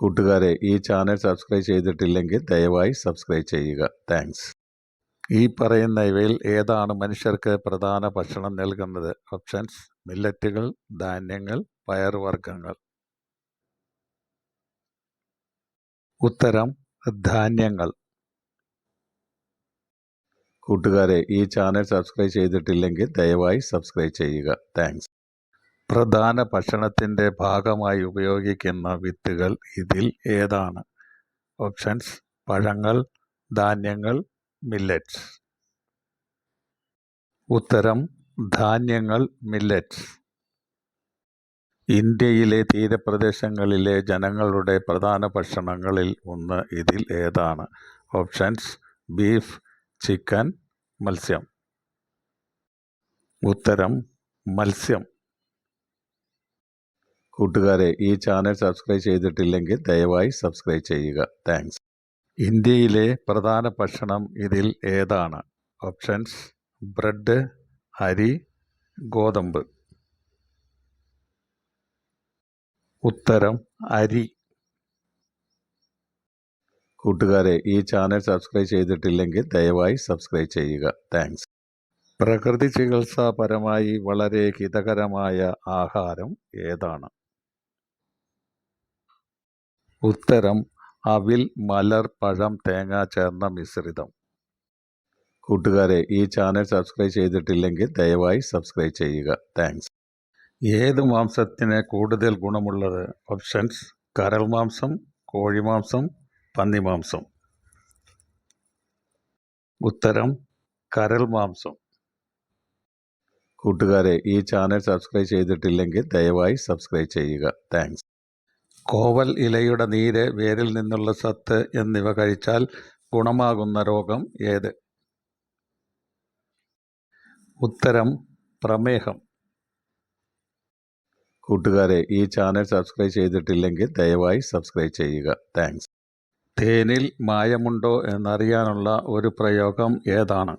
കൂട്ടുകാരെ ഈ channel subscribe ചെയ്തിട്ടില്ലെങ്കിൽ ദയവായി സബ്സ്ക്രൈബ് ചെയ്യുക. താങ്ക്സ്. ഈ പറയുന്ന ഇവയിൽ ഏതാണ് മനുഷ്യർക്ക് പ്രധാന ഭക്ഷണം നൽകുന്നത്? ഓപ്ഷൻസ് മില്ലറ്റുകൾ ധാന്യങ്ങൾ പയർവർഗങ്ങൾ ഉത്തരം ധാന്യങ്ങൾ. കൂട്ടുകാരെ ഈ ചാനൽ സബ്സ്ക്രൈബ് ചെയ്തിട്ടില്ലെങ്കിൽ ദയവായി സബ്സ്ക്രൈബ് ചെയ്യുക. താങ്ക്സ്. പ്രധാന ഭക്ഷണത്തിന്റെ ഭാഗമായി ഉപയോഗിക്കുന്ന വിത്തുകൾ ഇതിൽ ഏതാണ്? ഓപ്ഷൻസ് പഴങ്ങൾ ധാന്യങ്ങൾ മില്ലറ്റ്സ്. ഉത്തരം ധാന്യങ്ങൾ മില്ലറ്റ്സ്. ഇന്ത്യയിലെ തീരപ്രദേശങ്ങളിലെ ജനങ്ങളുടെ പ്രധാന ഭക്ഷണങ്ങളിൽ ഒന്ന് ഇതിൽ ഏതാണ്? ഓപ്ഷൻസ് ബീഫ് ചിക്കൻ മത്സ്യം. ഉത്തരം മത്സ്യം. കൂട്ടുകാരെ ഈ ചാനൽ സബ്സ്ക്രൈബ് ചെയ്തിട്ടില്ലെങ്കിൽ ദയവായി സബ്സ്ക്രൈബ് ചെയ്യുക. താങ്ക്സ്. ഇന്ത്യയിലെ പ്രധാന ഭക്ഷണം ഇതിൽ ഏതാണ്? ഓപ്ഷൻസ് ബ്രെഡ് അരി ഗോതമ്പ്. ഉത്തരം അരി. കൂട്ടുകാരെ ഈ ചാനൽ സബ്സ്ക്രൈബ് ചെയ്തിട്ടില്ലെങ്കിൽ ദയവായി സബ്സ്ക്രൈബ് ചെയ്യുക. താങ്ക്സ്. പ്രകൃതി ചികിത്സാപരമായി വളരെ ഹിതകരമായ ആഹാരം ഏതാണ്? ഉത്തരം അവിൽ മലർ പഴം തേങ്ങ ചേർന്ന മിശ്രിതം. കൂട്ടുകാരെ ഈ ചാനൽ സബ്സ്ക്രൈബ് ചെയ്തിട്ടില്ലെങ്കിൽ ദയവായി സബ്സ്ക്രൈബ് ചെയ്യുക. താങ്ക്സ്. ഏത് മാംസത്തിന് കൂടുതൽ ഗുണമുള്ളത്? ഓപ്ഷൻസ് കരൾ മാംസം കോഴിമാംസം പന്നിമാംസം ഉത്തരം കരൾ മാംസം. കൂട്ടുകാരെ ഈ ചാനൽ സബ്സ്ക്രൈബ് ചെയ്തിട്ടില്ലെങ്കിൽ ദയവായി സബ്സ്ക്രൈബ് ചെയ്യുക. താങ്ക്സ്. കോവൽ ഇലയുടെ നീര് വേരിൽ നിന്നുള്ള സത്ത് എന്നിവ കഴിച്ചാൽ ഗുണമാകുന്ന രോഗം ഏത്? ഉത്തരം പ്രമേഹം. കൂട്ടുകാരെ ഈ ചാനൽ സബ്സ്ക്രൈബ് ചെയ്തിട്ടില്ലെങ്കിൽ ദയവായി സബ്സ്ക്രൈബ് ചെയ്യുക. താങ്ക്സ്. തേനിൽ മായമുണ്ടോ എന്നറിയാനുള്ള ഒരു പ്രയോഗം ഏതാണ്?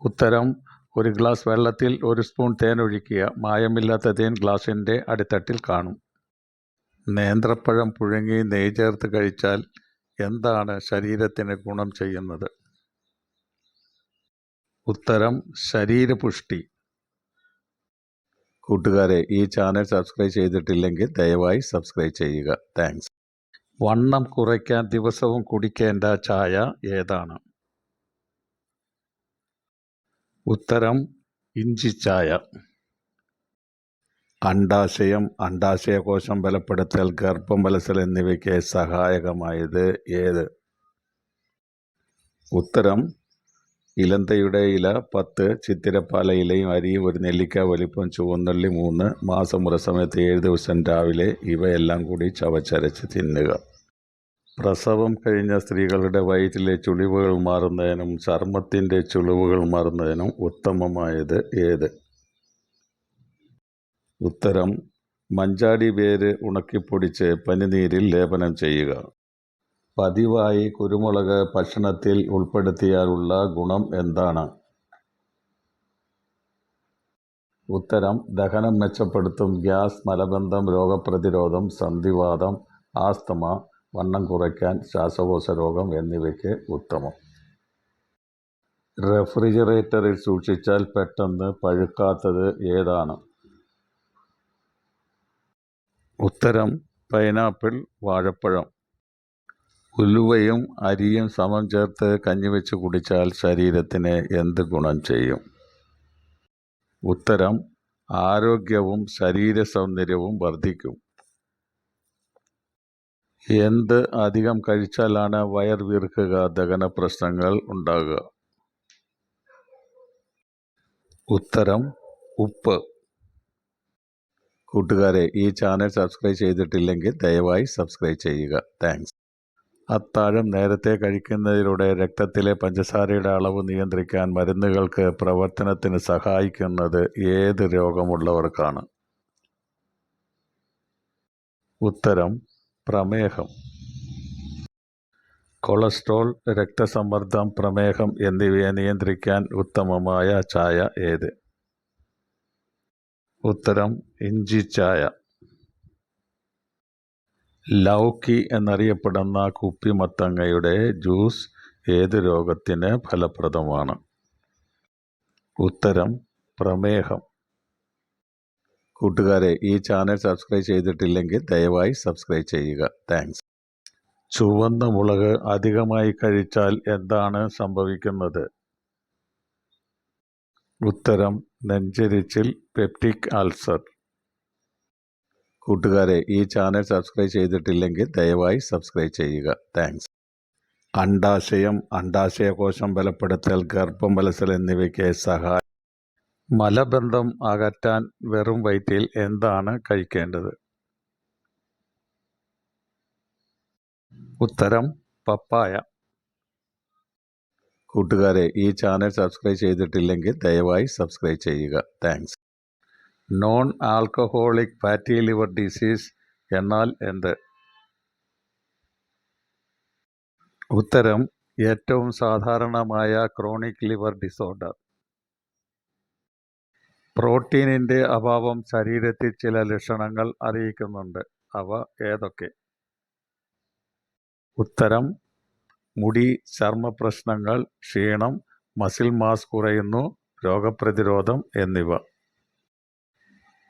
ഉത്തരം ഒരു ഗ്ലാസ് വെള്ളത്തിൽ ഒരു സ്പൂൺ തേൻ ഒഴിക്കുക മായമില്ലാത്ത തേൻ ഗ്ലാസിന്റെ അടിത്തട്ടിൽ കാണും. നേന്ത്രപ്പഴം പുഴുങ്ങി നെയ് ചേർത്ത് കഴിച്ചാൽ എന്താണ് ശരീരത്തിന് ഗുണം ചെയ്യുന്നത്? ഉത്തരം ശരീരപുഷ്ടി. കൂട്ടുകാരെ ഈ ചാനൽ സബ്സ്ക്രൈബ് ചെയ്തിട്ടില്ലെങ്കിൽ ദയവായി സബ്സ്ക്രൈബ് ചെയ്യുക. താങ്ക്സ്. വണ്ണം കുറയ്ക്കാൻ ദിവസവും കുടിക്കേണ്ട ചായ ഏതാണ്? ഉത്തരം ഇഞ്ചിച്ചായ അണ്ടാശയം അണ്ടാശയകോശം ബലപ്പെടുത്തൽ ഗർഭം വലസൽ എന്നിവയ്ക്ക് സഹായകമായത് ഏത്? ഉത്തരം ഇലന്തയുടെ ഇല പത്ത് ചിത്തിരപ്പാല ഇലയും അരിയും ഒരു നെല്ലിക്ക വലിപ്പം ചുവന്നുള്ളി മൂന്ന് മാസമുറ സമയത്ത് ഏഴ് ദിവസം രാവിലെ ഇവയെല്ലാം കൂടി ചവച്ചരച്ച് തിന്നുക. പ്രസവം കഴിഞ്ഞ സ്ത്രീകളുടെ വയറ്റിലെ ചുളിവുകൾ മാറുന്നതിനും ചർമ്മത്തിന്റെ ചുളിവുകൾ മാറുന്നതിനും ഉത്തമമായത് ഏത്? ഉത്തരം മഞ്ചാടി വേര് ഉണക്കിപ്പൊടിച്ച് പനിനീരിൽ ലേപനം ചെയ്യുക. പതിവായി കുരുമുളക് ഭക്ഷണത്തിൽ ഉൾപ്പെടുത്തിയാലുള്ള ഗുണം എന്താണ്? ഉത്തരം ദഹനം മെച്ചപ്പെടുത്തും ഗ്യാസ് മലബന്ധം രോഗപ്രതിരോധം സന്ധിവാദം ആസ്തമ വണ്ണം കുറയ്ക്കാൻ ശ്വാസകോശ രോഗം എന്നിവയ്ക്ക് ഉത്തമം. റെഫ്രിജറേറ്ററിൽ സൂക്ഷിച്ചാൽ പെട്ടെന്ന് പഴുക്കാത്തത് ഏതാണ്? ഉത്തരം പൈനാപ്പിൾ വാഴപ്പഴം. ഉലുവയും അരിയും സമം ചേർത്ത് കഞ്ഞി വെച്ച് കുടിച്ചാൽ ശരീരത്തിന് എന്ത് ഗുണം ചെയ്യും? ഉത്തരം ആരോഗ്യവും ശരീര സൗന്ദര്യവും വർദ്ധിക്കും. എന്ത് അധികം കഴിച്ചാലാണ് വയർ വീർക്കുക? ദഹന പ്രശ്നങ്ങൾ ഉണ്ടാകുക. ഉത്തരം ഉപ്പ്. കൂട്ടുകാരെ ഈ ചാനൽ സബ്സ്ക്രൈബ് ചെയ്തിട്ടില്ലെങ്കിൽ ദയവായി സബ്സ്ക്രൈബ് ചെയ്യുക. താങ്ക്സ്. അത്താഴം നേരത്തെ കഴിക്കുന്നതിലൂടെ രക്തത്തിലെ പഞ്ചസാരയുടെ അളവ് നിയന്ത്രിക്കാൻ മരുന്നുകൾക്ക് പ്രവർത്തനത്തിന് സഹായിക്കുന്നത് ഏത് രോഗമുള്ളവർക്കാണ്? ഉത്തരം പ്രമേഹം. കൊളസ്ട്രോൾ രക്തസമ്മർദ്ദം പ്രമേഹം എന്നിവയെ നിയന്ത്രിക്കാൻ ഉത്തമമായ ചായ ഏത്? ഉത്തരം ഇഞ്ചി ചായ. ലൗക്കി എന്നറിയപ്പെടുന്ന കുപ്പിമത്തങ്ങയുടെ ജ്യൂസ് ഏത് രോഗത്തിന് ഫലപ്രദമാണ്? ഉത്തരം പ്രമേഹം. കൂട്ടുകാരെ ഈ ചാനൽ സബ്സ്ക്രൈബ് ചെയ്തിട്ടില്ലെങ്കിൽ ദയവായി സബ്സ്ക്രൈബ് ചെയ്യുക. താങ്ക്സ്. ചുവന്ന മുളക് അധികമായി കഴിച്ചാൽ എന്താണ് സംഭവിക്കുന്നത്? ഉത്തരം നെഞ്ചരിച്ചിൽ പെപ്റ്റിക് അൾസർ. കൂട്ടുകാരെ ഈ ചാനൽ സബ്സ്ക്രൈബ് ചെയ്തിട്ടില്ലെങ്കിൽ ദയവായി സബ്സ്ക്രൈബ് ചെയ്യുക. താങ്ക്സ്. അണ്ടാശയം അണ്ടാശയകോശം ബലപ്പെടുത്തൽ ഗർഭം ബലസൽ എന്നിവയ്ക്ക് സഹായം മലബന്ധം അകറ്റാൻ വെറും വയറ്റിൽ എന്താണ് കഴിക്കേണ്ടത്? ഉത്തരം പപ്പായ. കൂട്ടുകാരെ ഈ ചാനൽ സബ്സ്ക്രൈബ് ചെയ്തിട്ടില്ലെങ്കിൽ ദയവായി സബ്സ്ക്രൈബ് ചെയ്യുക. Thanks. Non alcoholic fatty liver disease എന്നാൽ എന്ത്? ഉത്തരം ഏറ്റവും സാധാരണമായ ക്രോണിക് ലിവർ ഡിസോർഡർ. പ്രോട്ടീനിന്റെ അഭാവം ശരീരത്തിൽ ചില ലക്ഷണങ്ങൾ അറിയിക്കുന്നുണ്ട്. അവ ഏതൊക്കെ? ഉത്തരം മുടി ചർമ്മ പ്രശ്നങ്ങൾ ക്ഷീണം മസിൽ മാസ് കുറയുന്നു രോഗപ്രതിരോധം എന്നിവ.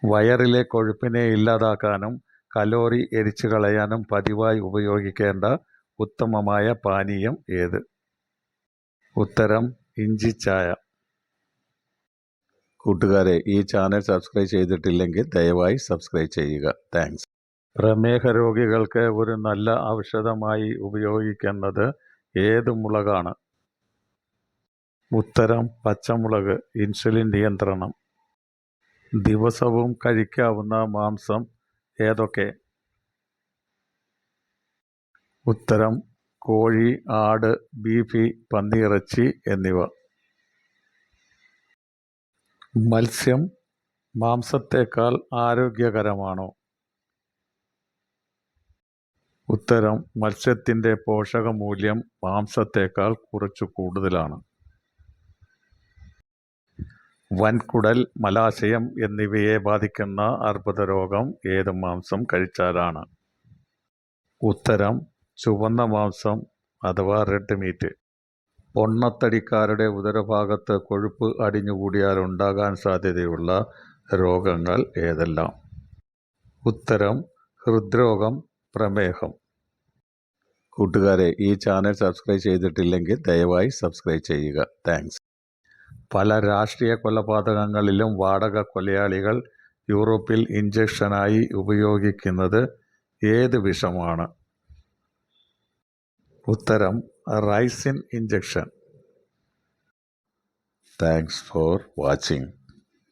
വയറിലെ കൊഴുപ്പിനെ ഇല്ലാതാക്കാനും കലോറി എരിച്ചു കളയാനും പതിവായി ഉപയോഗിക്കേണ്ട ഉത്തമമായ പാനീയം ഏത്? ഉത്തരം ഇഞ്ചിച്ചായ കൂട്ടുകാരെ ഈ ചാനൽ സബ്സ്ക്രൈബ് ചെയ്തിട്ടില്ലെങ്കിൽ ദയവായി സബ്സ്ക്രൈബ് ചെയ്യുക. താങ്ക്സ്. പ്രമേഹ രോഗികൾക്ക് ഒരു നല്ല ഔഷധമായി ഉപയോഗിക്കുന്നത് ഏത് മുളകാണ്? ഉത്തരം പച്ചമുളക് ഇൻസുലിൻ നിയന്ത്രണം. ദിവസവും കഴിക്കാവുന്ന മാംസം ഏതൊക്കെ? ഉത്തരം കോഴി ആട് ബീഫ് പന്നിയിറച്ചി എന്നിവ. മത്സ്യം മാംസത്തേക്കാൾ ആരോഗ്യകരമാണോ? ഉത്തരം മത്സ്യത്തിന്റെ പോഷകമൂല്യം മാംസത്തേക്കാൾ കുറച്ചു കൂടുതലാണ്. വൻകുടൽ മലാശയം എന്നിവയെ ബാധിക്കുന്ന അർബുദ രോഗം ഏത് മാംസം കഴിച്ചാലാണ്? ഉത്തരം ചുവന്ന മാംസം അഥവാ റെഡ് മീറ്റ്. പൊണ്ണത്തടിക്കാരുടെ ഉദരഭാഗത്ത് കൊഴുപ്പ് അടിഞ്ഞുകൂടിയാൽ ഉണ്ടാകാൻ സാധ്യതയുള്ള രോഗങ്ങൾ ഏതെല്ലാം? ഉത്തരം ഹൃദ്രോഗം പ്രമേഹം. കൂട്ടുകാരെ ഈ ചാനൽ സബ്സ്ക്രൈബ് ചെയ്തിട്ടില്ലെങ്കിൽ ദയവായി സബ്സ്ക്രൈബ് ചെയ്യുക. താങ്ക്സ്. പല രാഷ്ട്രീയ കൊലപാതകങ്ങളിലും വാടക കൊലയാളികൾ യൂറോപ്പിൽ ഇഞ്ചക്ഷനായി ഉപയോഗിക്കുന്നത് ഏത് വിഷമാണ്? ഉത്തരം ricin injection thanks for watching